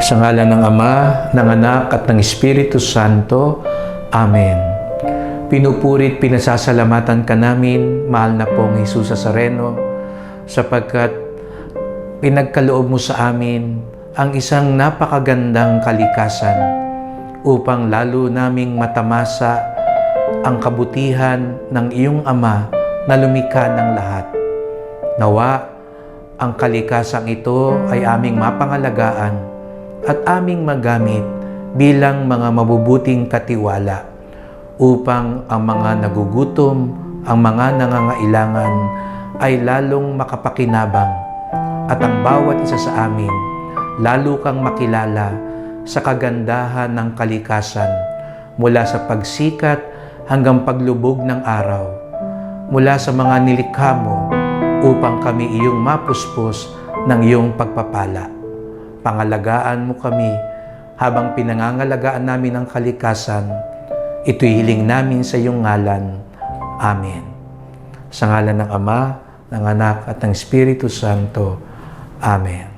Sa ngalan ng Ama, ng Anak at ng Espiritu Santo. Amen. Pinupurit, pinasasalamatan ka namin, mahal na pong Jesus Nazareno, sapagkat pinagkaloob mo sa amin ang isang napakagandang kalikasan upang lalo naming matamasa ang kabutihan ng iyong Ama na lumikha ng lahat. Nawa, ang kalikasang ito ay aming mapangalagaan at aming magamit bilang mga mabubuting katiwala upang ang mga nagugutom, ang mga nangangailangan ay lalong makapakinabang at ang bawat isa sa amin lalo kang makilala sa kagandahan ng kalikasan mula sa pagsikat hanggang paglubog ng araw mula sa mga nilikha mo upang kami iyong mapuspos ng iyong pagpapala. Pangalagaan mo kami habang pinangangalagaan namin ang kalikasan. Ito'y hiling namin sa iyong ngalan. Amen. Sa ngalan ng Ama, ng Anak at ng Espiritu Santo. Amen.